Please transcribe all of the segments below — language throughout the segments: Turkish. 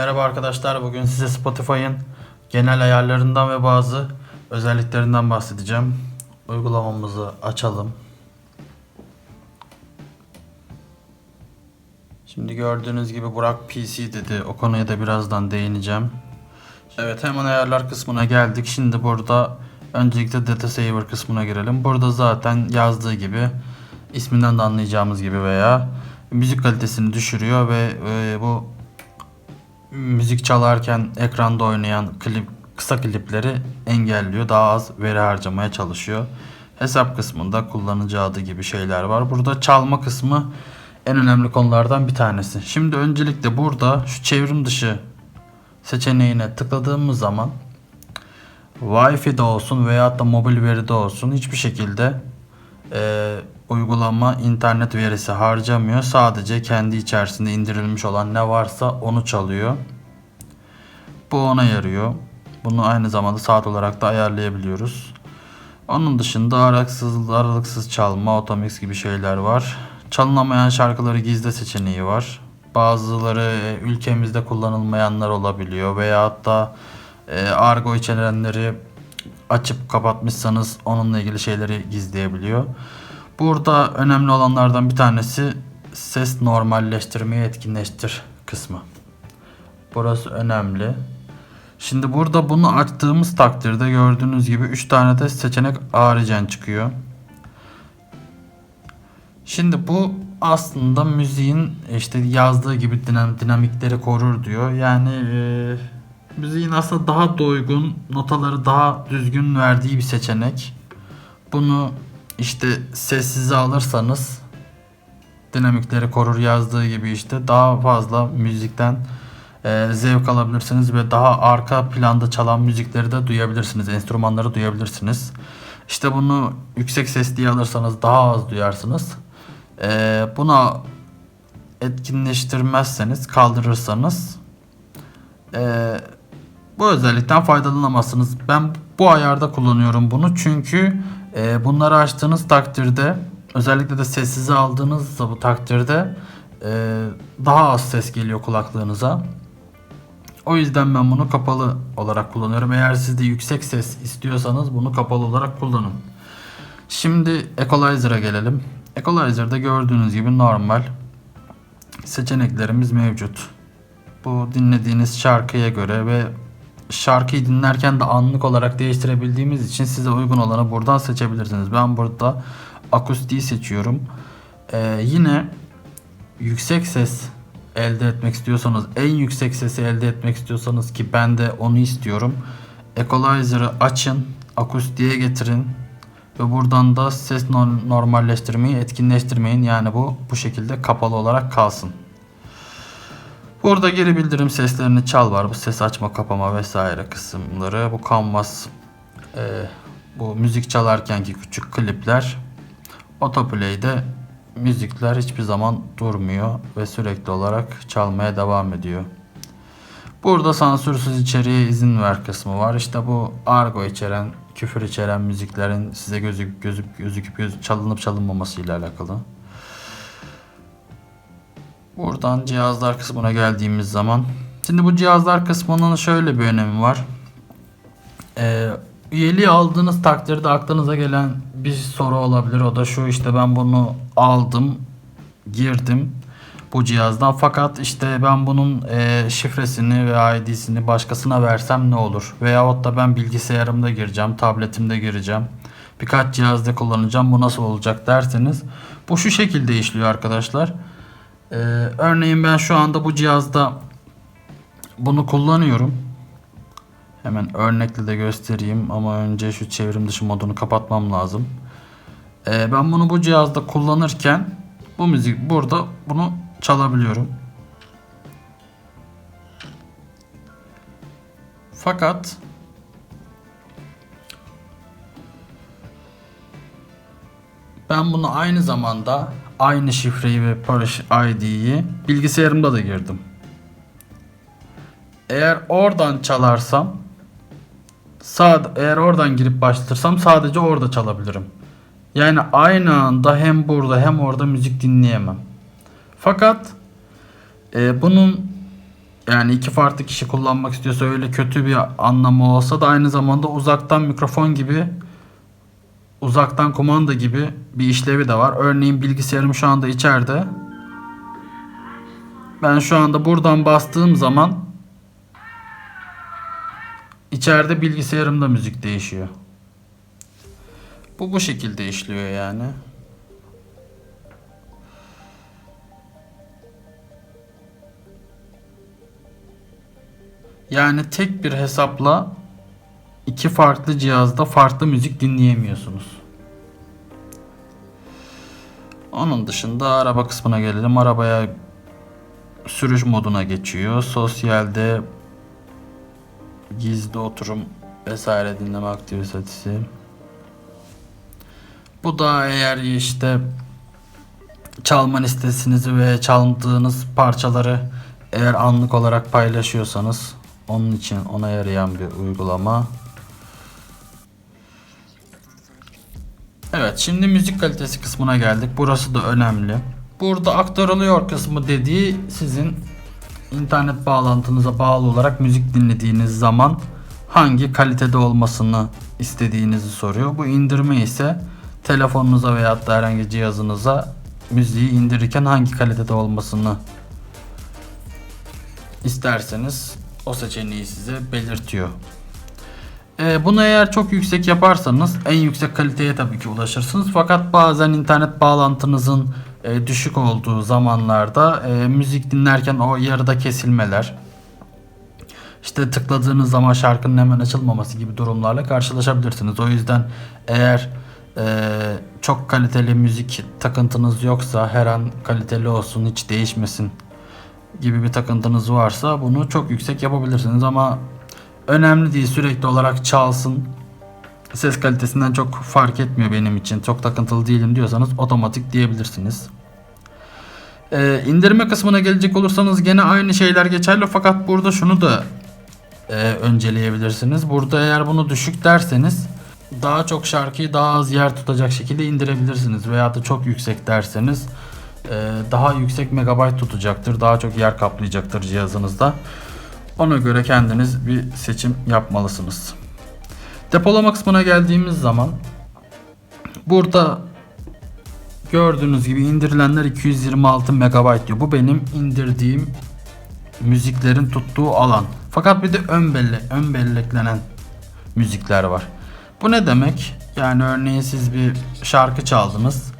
Merhaba arkadaşlar. Bugün size Spotify'ın genel ayarlarından ve bazı özelliklerinden bahsedeceğim. Uygulamamızı açalım. Şimdi gördüğünüz gibi Burak PC dedi. O konuya da birazdan değineceğim. Evet hemen ayarlar kısmına geldik. Şimdi burada öncelikle Data Saver kısmına girelim. Burada zaten yazdığı gibi isminden de anlayacağımız gibi veya müzik kalitesini düşürüyor ve e, bu müzik çalarken ekranda oynayan klip kısa klipleri engelliyor. Daha az veri harcamaya çalışıyor. Hesap kısmında kullanıcı adı gibi şeyler var. Burada çalma kısmı en önemli konulardan bir tanesi. Şimdi öncelikle burada şu çevrim dışı seçeneğine tıkladığımız zaman Wi-Fi'de olsun veya da mobil veride olsun hiçbir şekilde e, uygulama internet verisi harcamıyor. Sadece kendi içerisinde indirilmiş olan ne varsa onu çalıyor. Bu ona yarıyor. Bunu aynı zamanda saat olarak da ayarlayabiliyoruz. Onun dışında aralıksız, aralıksız çalma, automix gibi şeyler var. Çalınamayan şarkıları gizle seçeneği var. Bazıları e, ülkemizde kullanılmayanlar olabiliyor veya hatta e, argo içerenleri açıp kapatmışsanız onunla ilgili şeyleri gizleyebiliyor. Burada önemli olanlardan bir tanesi ses normalleştirmeyi etkinleştir kısmı. Burası önemli. Şimdi burada bunu açtığımız takdirde gördüğünüz gibi 3 tane de seçenek haricen çıkıyor. Şimdi bu aslında müziğin işte yazdığı gibi dinam- dinamikleri korur diyor. Yani e, müziğin aslında daha doygun, notaları daha düzgün verdiği bir seçenek. Bunu işte sessize alırsanız dinamikleri korur yazdığı gibi işte daha fazla müzikten e, zevk alabilirsiniz ve daha arka planda çalan müzikleri de duyabilirsiniz. Enstrümanları duyabilirsiniz. İşte bunu yüksek ses diye alırsanız daha az duyarsınız. E, buna etkinleştirmezseniz, kaldırırsanız e, bu özellikten faydalanamazsınız. Ben bu ayarda kullanıyorum bunu çünkü e, bunları açtığınız takdirde özellikle de sessize aldığınız bu takdirde e, daha az ses geliyor kulaklığınıza. O yüzden ben bunu kapalı olarak kullanıyorum. Eğer siz de yüksek ses istiyorsanız bunu kapalı olarak kullanın. Şimdi Equalizer'a gelelim. Equalizer'da gördüğünüz gibi normal seçeneklerimiz mevcut. Bu dinlediğiniz şarkıya göre ve şarkıyı dinlerken de anlık olarak değiştirebildiğimiz için size uygun olanı buradan seçebilirsiniz. Ben burada akustiği seçiyorum. Ee, yine yüksek ses elde etmek istiyorsanız, en yüksek sesi elde etmek istiyorsanız ki ben de onu istiyorum. Equalizer'ı açın, akustiğe getirin ve buradan da ses nor- normalleştirmeyi etkinleştirmeyin. Yani bu bu şekilde kapalı olarak kalsın. Burada geri bildirim seslerini çal var. Bu ses açma kapama vesaire kısımları. Bu canvas e, bu müzik çalarkenki küçük klipler. Autoplay'de müzikler hiçbir zaman durmuyor ve sürekli olarak çalmaya devam ediyor. Burada sansürsüz içeriğe izin ver kısmı var. İşte bu argo içeren, küfür içeren müziklerin size gözük gözük gözüküp göz, çalınıp çalınmaması ile alakalı. Buradan cihazlar kısmına geldiğimiz zaman şimdi bu cihazlar kısmının şöyle bir önemi var. Ee, üyeliği aldığınız takdirde aklınıza gelen bir soru olabilir. O da şu işte ben bunu aldım, girdim bu cihazdan. Fakat işte ben bunun e, şifresini ve ID'sini başkasına versem ne olur? Veyahut da ben bilgisayarımda gireceğim, tabletimde gireceğim. Birkaç cihazda kullanacağım. Bu nasıl olacak derseniz bu şu şekilde işliyor arkadaşlar. Ee, örneğin ben şu anda bu cihazda bunu kullanıyorum. Hemen örnekle de göstereyim ama önce şu çevrim dışı modunu kapatmam lazım. Ee, ben bunu bu cihazda kullanırken bu müzik burada bunu çalabiliyorum. Fakat ben bunu aynı zamanda aynı şifreyi ve Parish ID'yi bilgisayarımda da girdim. Eğer oradan çalarsam Sağ, eğer oradan girip başlatırsam sadece orada çalabilirim. Yani aynı anda hem burada hem orada müzik dinleyemem. Fakat e, bunun yani iki farklı kişi kullanmak istiyorsa öyle kötü bir anlamı olsa da aynı zamanda uzaktan mikrofon gibi uzaktan kumanda gibi bir işlevi de var. Örneğin bilgisayarım şu anda içeride. Ben şu anda buradan bastığım zaman içeride bilgisayarımda müzik değişiyor. Bu bu şekilde işliyor yani. Yani tek bir hesapla iki farklı cihazda farklı müzik dinleyemiyorsunuz. Onun dışında araba kısmına gelelim. Arabaya sürüş moduna geçiyor. Sosyalde gizli oturum vesaire dinleme aktivitesi. Bu da eğer işte çalma listesinizi ve çaldığınız parçaları eğer anlık olarak paylaşıyorsanız onun için ona yarayan bir uygulama. Evet şimdi müzik kalitesi kısmına geldik. Burası da önemli. Burada aktarılıyor kısmı dediği sizin internet bağlantınıza bağlı olarak müzik dinlediğiniz zaman hangi kalitede olmasını istediğinizi soruyor. Bu indirme ise telefonunuza veya da herhangi cihazınıza müziği indirirken hangi kalitede olmasını isterseniz o seçeneği size belirtiyor. Ee, bunu eğer çok yüksek yaparsanız en yüksek kaliteye tabii ki ulaşırsınız. Fakat bazen internet bağlantınızın e, düşük olduğu zamanlarda e, müzik dinlerken o yarıda kesilmeler, işte tıkladığınız zaman şarkının hemen açılmaması gibi durumlarla karşılaşabilirsiniz. O yüzden eğer e, çok kaliteli müzik takıntınız yoksa her an kaliteli olsun hiç değişmesin gibi bir takıntınız varsa bunu çok yüksek yapabilirsiniz ama önemli değil sürekli olarak çalsın ses kalitesinden çok fark etmiyor benim için çok takıntılı değilim diyorsanız otomatik diyebilirsiniz. Ee, indirme kısmına gelecek olursanız gene aynı şeyler geçerli fakat burada şunu da e, önceleyebilirsiniz. Burada eğer bunu düşük derseniz daha çok şarkıyı daha az yer tutacak şekilde indirebilirsiniz veya da çok yüksek derseniz e, daha yüksek megabayt tutacaktır. Daha çok yer kaplayacaktır cihazınızda. Ona göre kendiniz bir seçim yapmalısınız. Depolama kısmına geldiğimiz zaman burada gördüğünüz gibi indirilenler 226 megabayt diyor. Bu benim indirdiğim müziklerin tuttuğu alan. Fakat bir de ön belli, ön belleklenen müzikler var. Bu ne demek? Yani örneğin siz bir şarkı çaldınız.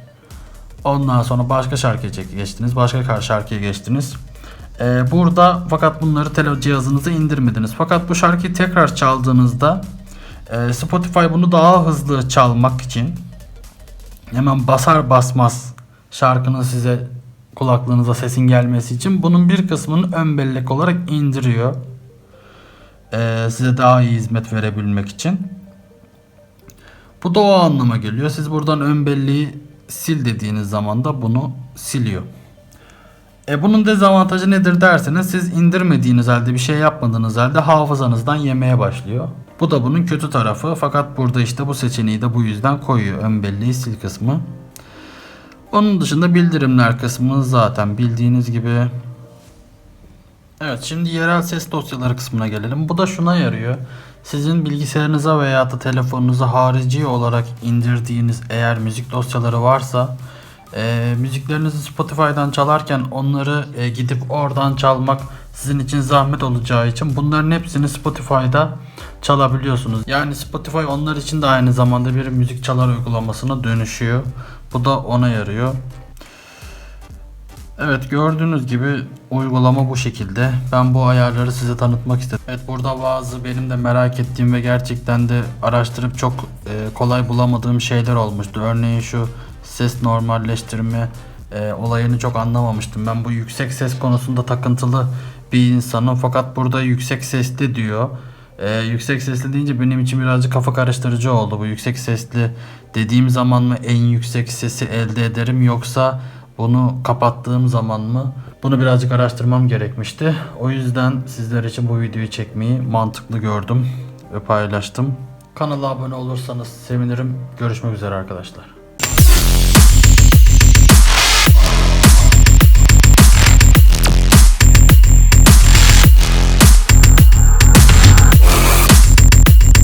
Ondan sonra başka şarkıya geçtiniz. Başka şarkıya geçtiniz. Ee, burada fakat bunları tele cihazınıza indirmediniz. Fakat bu şarkıyı tekrar çaldığınızda e, Spotify bunu daha hızlı çalmak için hemen basar basmaz şarkının size kulaklığınıza sesin gelmesi için bunun bir kısmını ön bellek olarak indiriyor. Ee, size daha iyi hizmet verebilmek için. Bu da o anlama geliyor. Siz buradan ön belleği sil dediğiniz zaman da bunu siliyor. E bunun dezavantajı nedir derseniz siz indirmediğiniz halde bir şey yapmadığınız halde hafızanızdan yemeye başlıyor. Bu da bunun kötü tarafı fakat burada işte bu seçeneği de bu yüzden koyuyor ön belleği sil kısmı. Onun dışında bildirimler kısmı zaten bildiğiniz gibi. Evet şimdi yerel ses dosyaları kısmına gelelim. Bu da şuna yarıyor. Sizin bilgisayarınıza veya da telefonunuza harici olarak indirdiğiniz eğer müzik dosyaları varsa e, müziklerinizi Spotify'dan çalarken onları e, gidip oradan çalmak sizin için zahmet olacağı için bunların hepsini Spotify'da çalabiliyorsunuz. Yani Spotify onlar için de aynı zamanda bir müzik çalar uygulamasına dönüşüyor. Bu da ona yarıyor. Evet gördüğünüz gibi uygulama bu şekilde. Ben bu ayarları size tanıtmak istedim. Evet burada bazı benim de merak ettiğim ve gerçekten de araştırıp çok e, kolay bulamadığım şeyler olmuştu. Örneğin şu ses normalleştirme e, olayını çok anlamamıştım. Ben bu yüksek ses konusunda takıntılı bir insanım fakat burada yüksek sesli diyor. Ee, yüksek sesli deyince benim için birazcık kafa karıştırıcı oldu. Bu yüksek sesli dediğim zaman mı en yüksek sesi elde ederim yoksa bunu kapattığım zaman mı? Bunu birazcık araştırmam gerekmişti. O yüzden sizler için bu videoyu çekmeyi mantıklı gördüm ve paylaştım. Kanala abone olursanız sevinirim. Görüşmek üzere arkadaşlar.